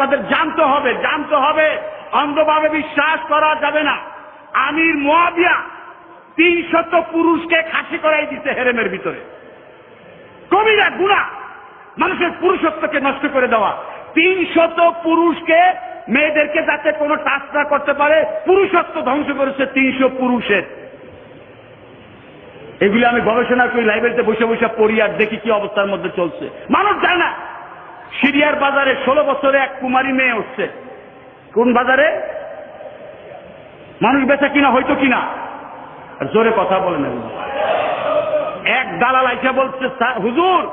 আপনাদের জানতে হবে জানতে হবে, অন্ধভাবে বিশ্বাস করা যাবে না। আমির মোয়াবিয়া তিনশত পুরুষকে খাসি করাই দিতে হেরেমের ভিতরে। কবিরা, গুণা, মানুষের পুরুষত্বকে নষ্ট করে দেওয়া। তিনশত পুরুষকে মেয়েদেরকে যাতে কোনো টাচ না করতে পারে, পুরুষত্ব ধ্বংস করেছে তিনশো পুরুষের। এগুলি আমি গবেষণা করি, লাইব্রেরিতে বসে বসে পড়ি আর দেখি কি অবস্থার মধ্যে চলছে। মানুষ জানে সিরিয়ার বাজারে ষোলো বছরে এক কুমারী মেয়ে উঠছে। কোন বাজারে? মানুষ বেচা কিনা, হয়তো কিনা? জোরে কথা বলেন এগুলো। এক দালাল আইসা বলছে হুজুর,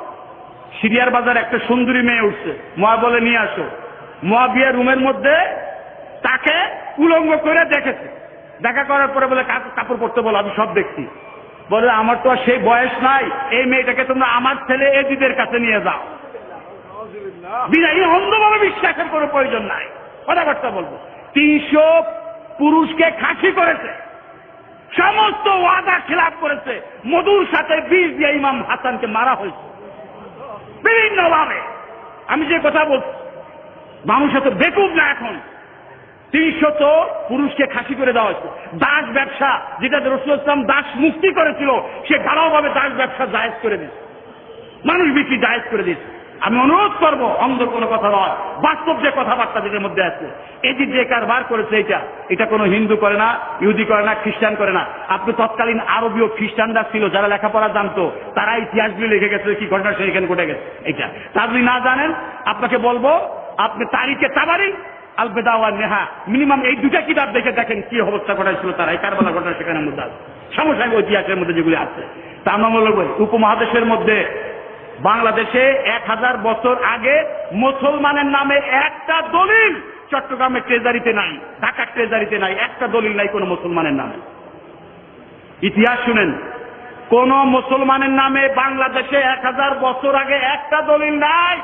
সিরিয়ার বাজার একটা সুন্দরী মেয়ে উঠছে। মা বলে, নিয়ে আসো। মা বিয়ের রুমের মধ্যে তাকে উলঙ্গ করে দেখেছে। দেখা করার পরে বলে "কাপ- কাপড় পরতে বলো, আমি সব দেখছি। বলে, আমার তো আর সেই বয়স নাই। এই মেয়েটাকে তোমরা আমার ছেলে এদিদের কাছে নিয়ে যাও। বিদায়ী অন্ধভাবে বিশ্বাসের কোনো প্রয়োজন নাই। কথাবার্তা বলব। তিনশো পুরুষকে খাসি করেছে। সমস্ত ওয়াদা খেলাপ করেছে। মধুর সাথে বিষ দিয়ে ইমাম হাসানকে মারা হয়েছে। বিভিন্ন ভাবে আমি যে কথা বলছি, মানুষ এত বেকুব না এখন। তিনশো তো পুরুষকে খাসি করে দেওয়া হয়েছে। দাস ব্যবসা, যেটা রসুল ইসলাম দাস মুক্তি করেছিল, সে ধারাওভাবে দাস ব্যবসা জায়েজ করে দিচ্ছে মানুষ বিক্রি জায়েজ করে দিচ্ছে আমি অনুরোধ করব, অন্ধ কোনো কথা নয়, বাস্তব যে কথাবার্তা যেটার মধ্যে আছে, এই যে কারবার করেছে এটা এটা কোনো হিন্দু করে না, ইহুদি করে না, খ্রিস্টান করে না। আপনি তৎকালীন আরবীয় খ্রিস্টানরা ছিল, যারা লেখাপড়া জানতো, তারা ইতিহাসগুলি লিখে গেছে, কি ঘটনা সেখানে ঘটে গেছে এটা তা যদি না জানেন, আপনাকে বলব, আপনি তারিখে তাবারি আল বেদাওয়া নেহা, মিনিমাম এই দুটা কিতাব দেখে দেখেন কি অবস্থা ঘটাইছিল তারা, এই কারবালা ঘটনা সেখানে মধ্যে আছে। সমসাময়িক ঐতিহাসের মধ্যে যেগুলি আছে। তা আমরা করি, উপমহাদেশের মধ্যে বাংলাদেশে এক হাজার বছর আগে মুসলমানের নামে একটা দলিল চট্টগ্রামের ট্রেজারিতে নাই, ঢাকার ট্রেজারিতে নাই, একটা দলিল নাই কোনো মুসলমানের নামে। ইতিহাস শুনেন, কোন মুসলমানের নামে বাংলাদেশে এক হাজার বছর আগে একটা দলিল নাই